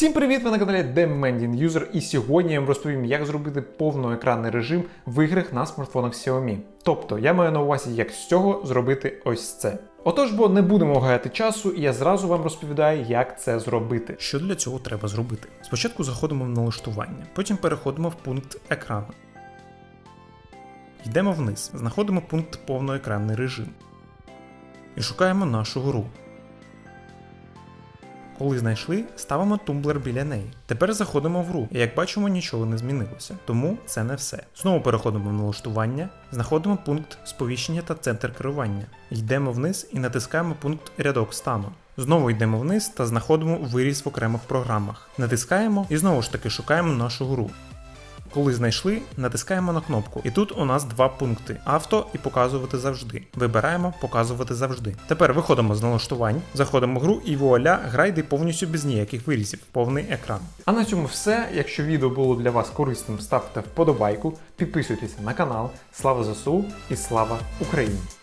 Всім привіт! Ви на каналі Demanding User і сьогодні я вам розповім, як зробити повноекранний режим в іграх на смартфонах Xiaomi. Тобто я маю на увазі, як з цього зробити ось це. Отож, бо не будемо гаяти часу, і я зразу вам розповідаю, як це зробити. Що для цього треба зробити? Спочатку заходимо в налаштування, потім переходимо в пункт екрану. Йдемо вниз, знаходимо пункт повноекранний режим. І шукаємо нашу гру. Коли знайшли, ставимо тумблер біля неї. Тепер заходимо в гру, і як бачимо, нічого не змінилося. Тому це не все. Знову переходимо в налаштування, знаходимо пункт сповіщення та центр керування. Йдемо вниз і натискаємо пункт рядок стану. Знову йдемо вниз та знаходимо виріз в окремих програмах. Натискаємо і знову ж таки шукаємо нашу гру. Коли знайшли, натискаємо на кнопку. І тут у нас два пункти: авто і показувати завжди. Вибираємо показувати завжди. Тепер виходимо з налаштувань, заходимо в гру і вуаля, гра йде повністю без ніяких вирізів, повний екран. А на цьому все. Якщо відео було для вас корисним, ставте вподобайку, підписуйтесь на канал. Слава ЗСУ і слава Україні!